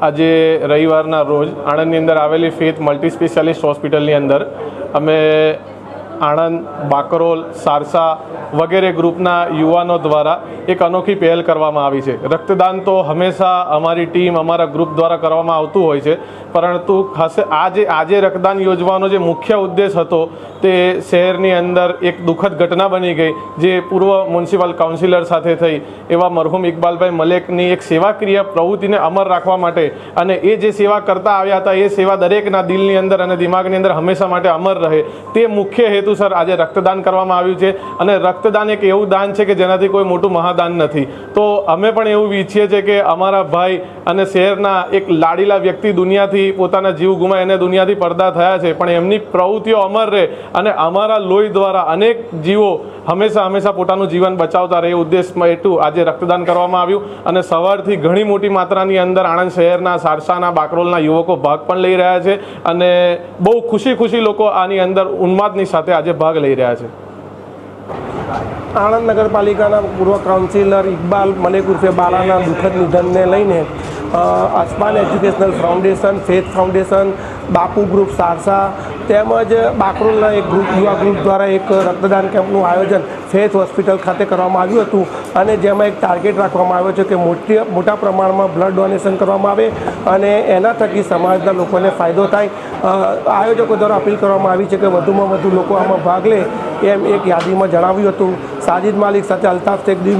આજે રવિવારના રોજ આણંદની અંદર આવેલી ફેથ મલ્ટી સ્પેશિયાલિસ્ટ હોસ્પિટલની અંદર અમે આણંદ, બાકરોલ, સારસા વગેરે ગ્રુપના યુવાનો દ્વારા એક અનોખી પહેલ કરવામાં આવી છે. રક્તદાન તો હંમેશા અમારી ટીમ અમારા ગ્રુપ દ્વારા કરવામાં આવતું હોય છે, પરંતુ ખાસ આજે આજે રક્તદાન યોજવાનો જે મુખ્ય ઉદ્દેશ હતો, તે શહેરની અંદર એક દુઃખદ ઘટના બની ગઈ, જે પૂર્વ મ્યુનિસિપલ કાઉન્સિલર સાથે થઈ, એવા મરહુમ ઇકબાલભાઈ મલેકની એક સેવાક્રિય પ્રવૃત્તિને અમર રાખવા માટે અને એ જે સેવા કરતા આવ્યા હતા, એ સેવા દરેકના દિલની અંદર અને દિમાગની અંદર હંમેશા માટે અમર રહે, તે મુખ્ય હેતુસર આજે રક્તદાન કરવામાં આવ્યું છે અને રક્તદાન એક એવું દાન છે કે જેનાથી કોઈ મોટું મહાદાન નથી. તો અમે પણ એવું ઈચ્છીએ છીએ કે અમારા ભાઈ અને શહેરના એક લાડીલા વ્યક્તિ દુનિયાથી પોતાના જીવ ગુમાય અને દુનિયાથી પડદા થયા છે. પણ એમની પ્રવૃત્તિઓ અમર રહે અને અમારા લોહી દ્વારા અનેક જીવો હંમેશા હંમેશા પોતાનું જીવન બચાવતા રહે ઉદ્દેશમાં એટલું આજે રક્તદાન કરવામાં આવ્યું અને સવારથી ઘણી મોટી માત્રાની અંદર આણંદ શહેરના સારસાના બાકરોલના યુવકો ભાગ પણ લઈ રહ્યા છે અને બહુ ખુશી ખુશી લોકો આની અંદર ઉન્માદની સાથે આજે ભાગ લઈ રહ્યા છે. આણંદ નગરપાલિકાના પૂર્વ કાઉન્સિલર ઇકબાલ મલેક ઉર્ફે બાલાના દુઃખદ નિધનને લઈને અ, educational foundation faith foundation Bapu group Sarsa તેમજ બાકરોલના એક ગ્રુપ, યુવા ગ્રુપ દ્વારા એક રક્તદાન કેમ્પનું આયોજન ફેથ હોસ્પિટલ ખાતે કરવામાં આવ્યું હતું. અને જેમાં એક ટાર્ગેટ રાખવામાં આવ્યો છે કે મોટી, મોટા પ્રમાણમાં બ્લડ ડોનેશન કરવામાં આવે અને એના થકી સમાજના લોકોને ફાયદો થાય. આયોજકો દ્વારા અપીલ કરવામાં આવી છે કે વધુમાં વધુ લોકો આમાં ભાગ લે એમ એક યાદીમાં જણાવ્યું હતું. સાજિદ માલિક સાથે અલ્તાફ શેખ દીવ